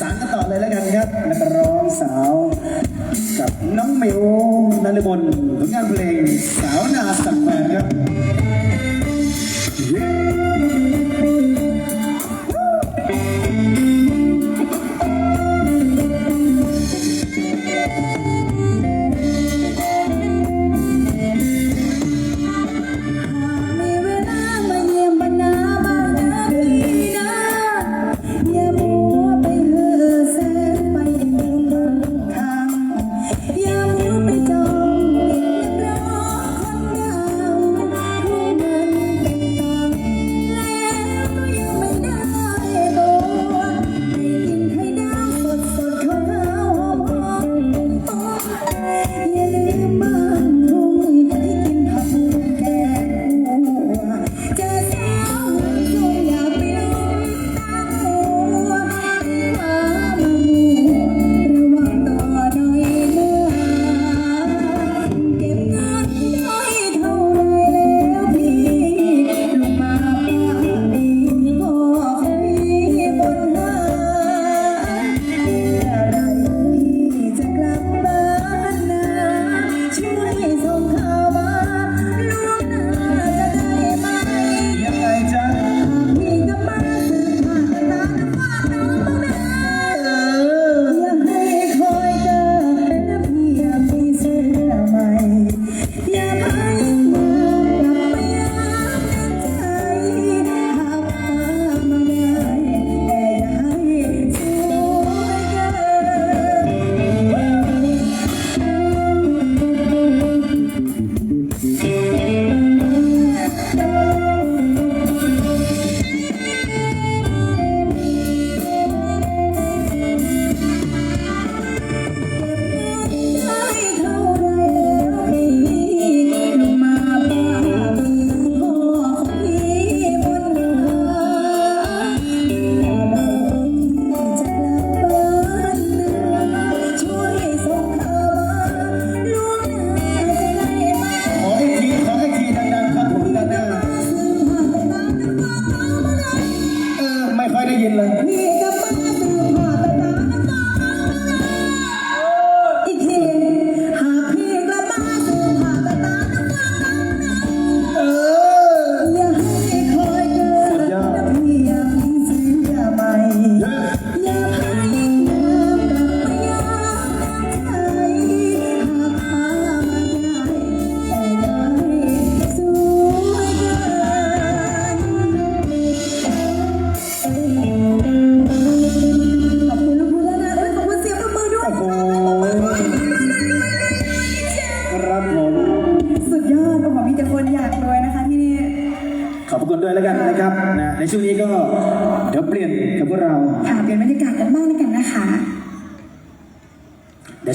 สารกันต่อเลยแล้วกันครับนักร้องสาวกับน้องเมลนฤมลผลงานเพลงสาวนาสังแวนครับ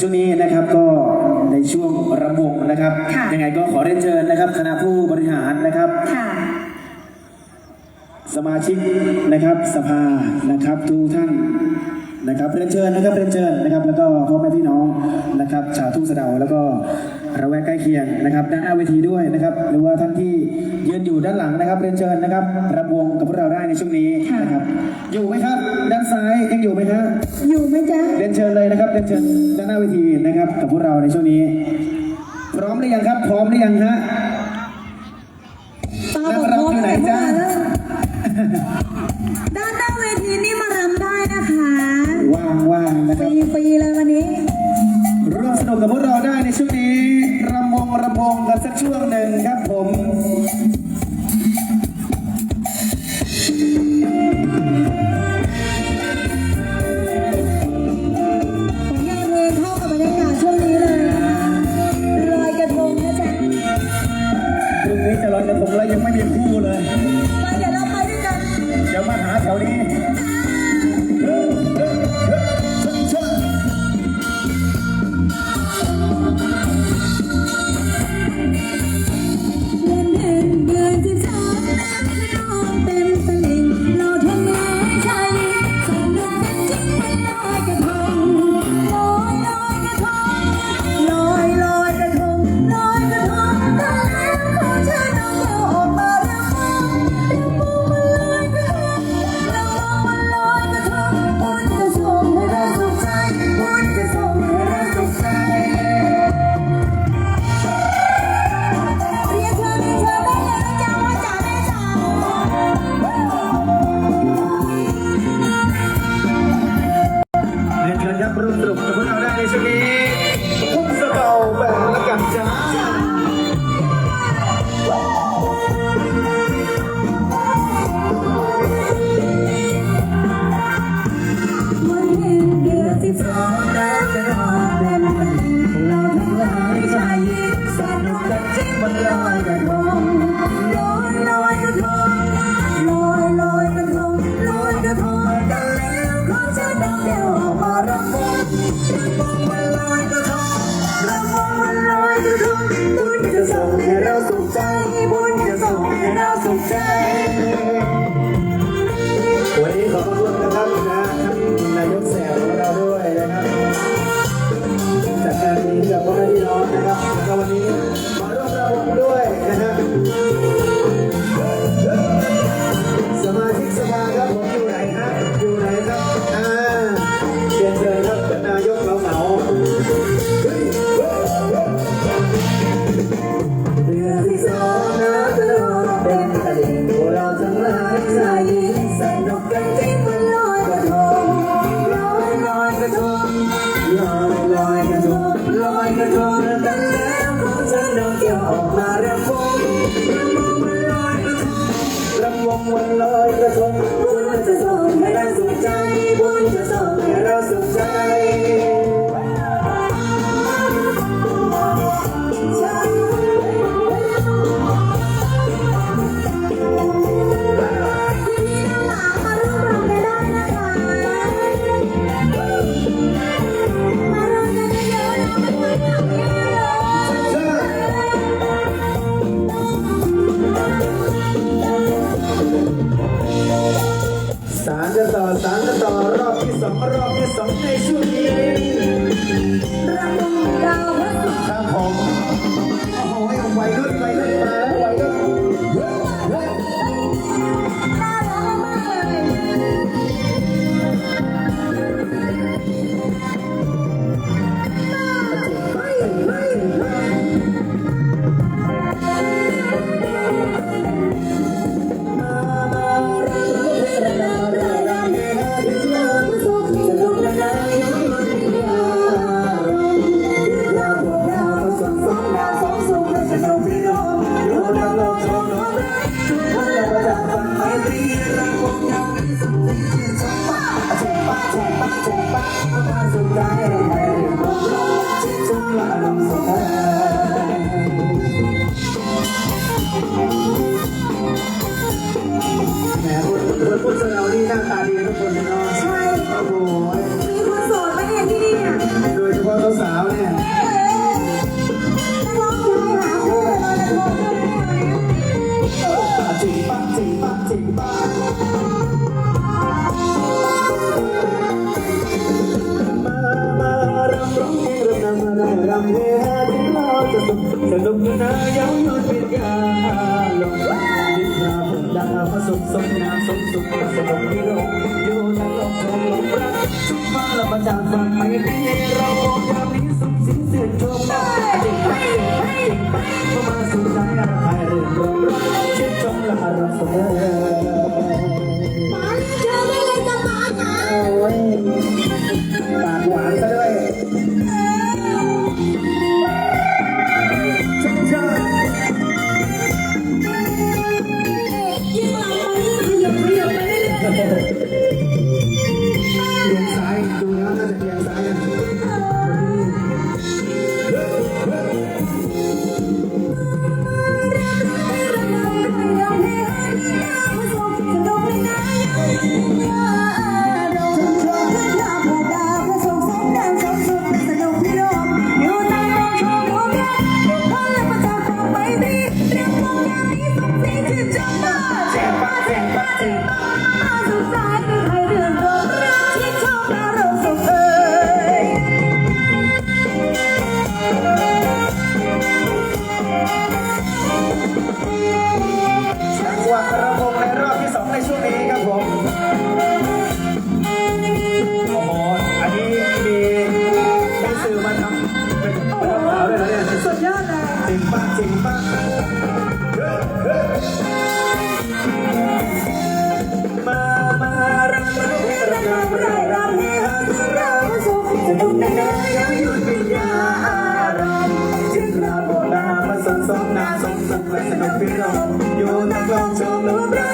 ช่วงนี้นะครับก็ในช่วงระบบนะครับยังไงก็ขอเรียนเชิญนะครับคณะผู้บริหารนะครับสมาชิกนะครับสภานะครับทุกท่านนะครับเรียนเชิญนะครับเรียนเชิญนะครับ แล้วก็พ่อแม่พี่น้องนะครับชาวทุ่งสะเดาแล้วก็ระแวกใกล้เคียงนะครับด้านหน้าเวทีด้วยนะครับ หรือว่าท่านที่ ยืนอยู่ด้านหลังนะครับเรียนเชิญนะครับรำวงกับพวกเราได้ในช่วงนี้นะครับอยู่ไหมครับ ด้านซ้ายยังอยู่ไหมฮะอยู่ไหมจ๊ะเรียนเชิญเลยนะครับเรียนเชิญด้านหน้าเวทีนะครับ กับพวกเราในช่วงนี้ พร้อมหรือยังครับ พร้อมหรือยังฮะนักรำอยู่ไหนจ๊ะด้านหน้าเวทีนี่มารำได้นะคะว่างๆนะครับฟรีๆเลยวันนี้ร่วมสนุกกับพวกเราได้ในช่วงนี้รำวงรำวงกันสักช่วงหนึ่งครับ 在一 கிடைத்தது ก่งมากมามารักเรารักเรารักเราให้หาเราสุขจะต้องได้ได้อย่าหยุดปิยาอารมณ์จึงเราโบราณมาสนสนนาสนสนและสนุกพิรมอยู่ในกลองชมรูปเรา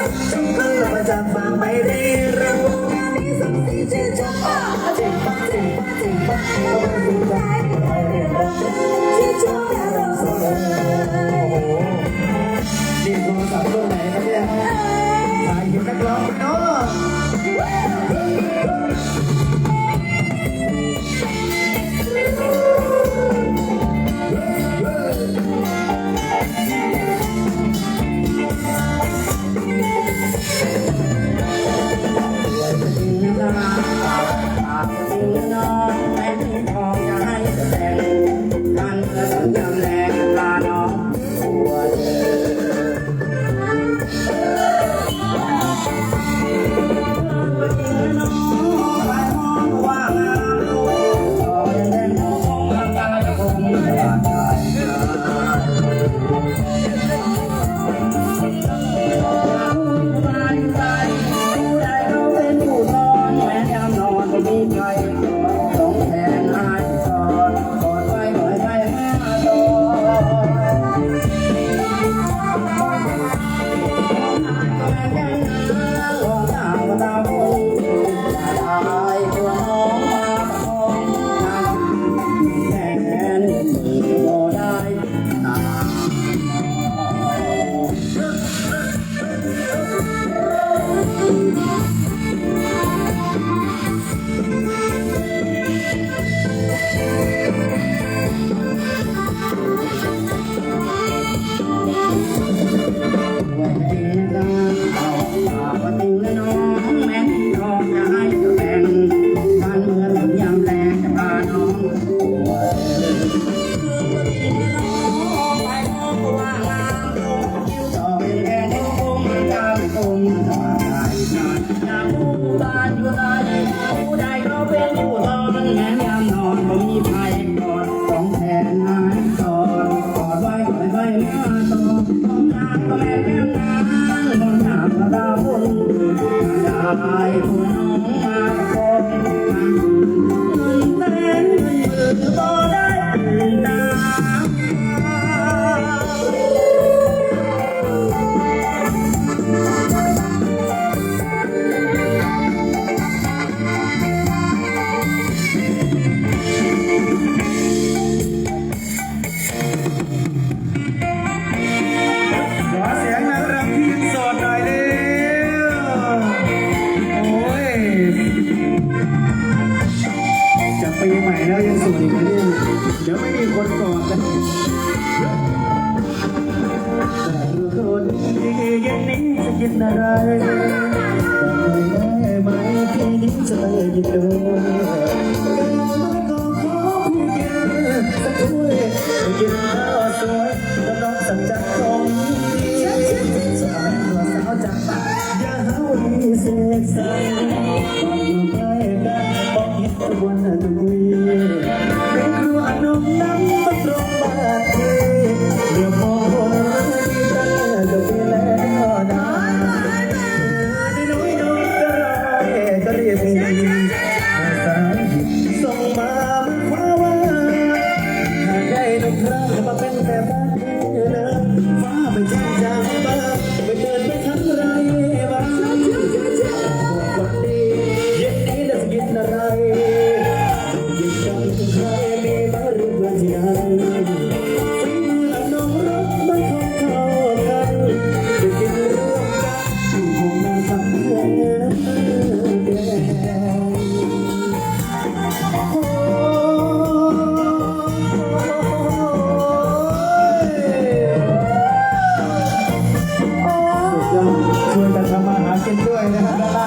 แ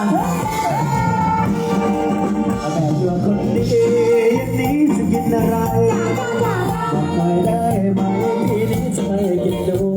ต่อยู่คนดีอย่งนี้จะกินอะไรบอกหน่อยได้ไหมที่นี้จะไม่กินดู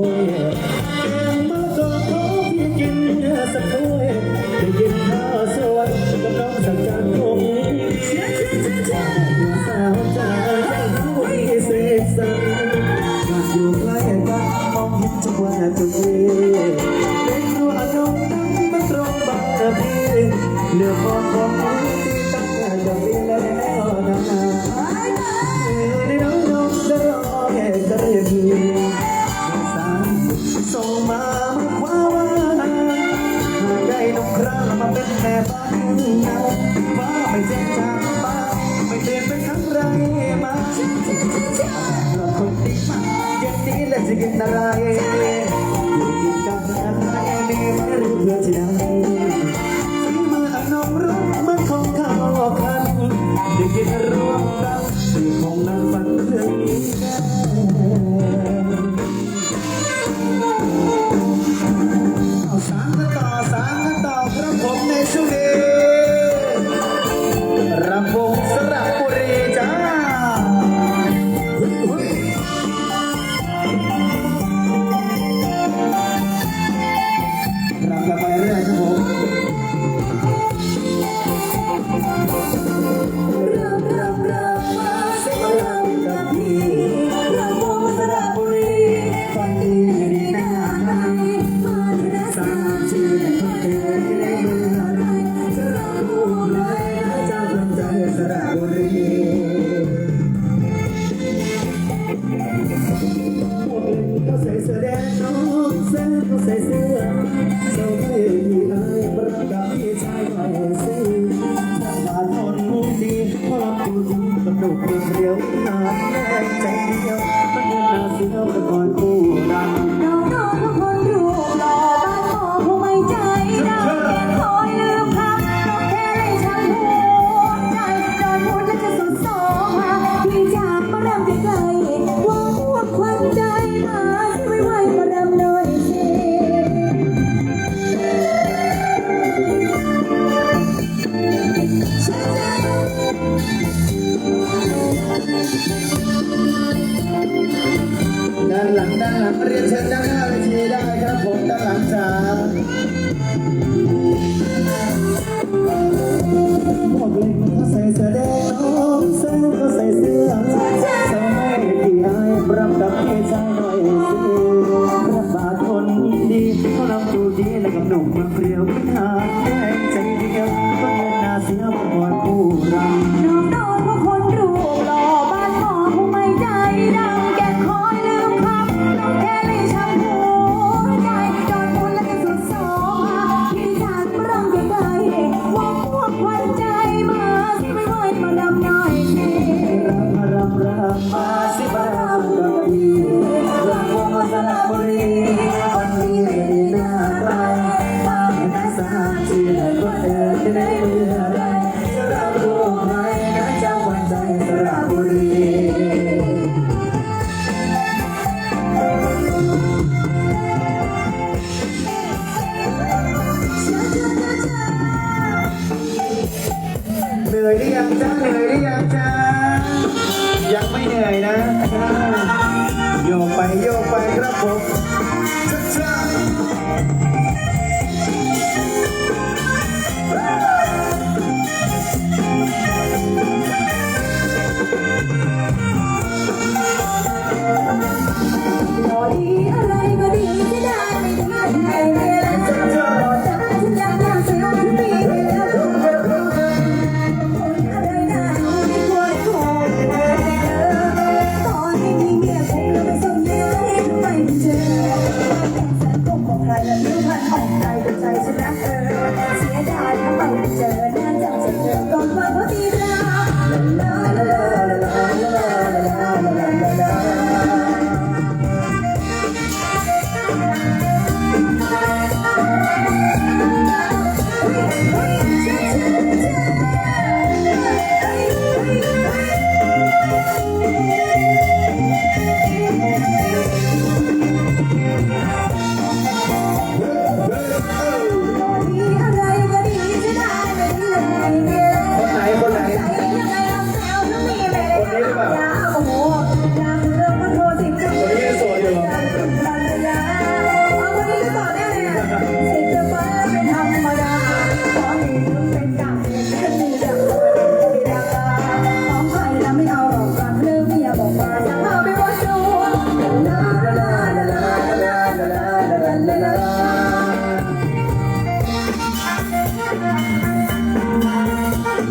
หมดเลยถ้าใส่เสื้อแดง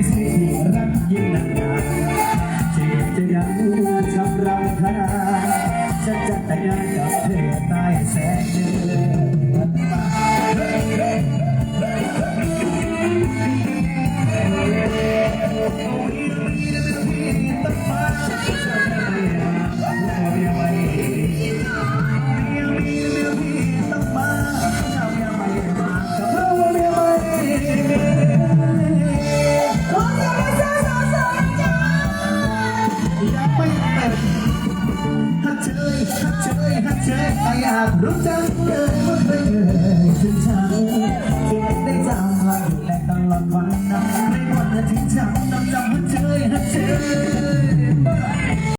จะสิรักยิ่งนานาจ็จะยังทำเรำคาญฉันจะแต่งงานกับเธอใต้แสงเดือน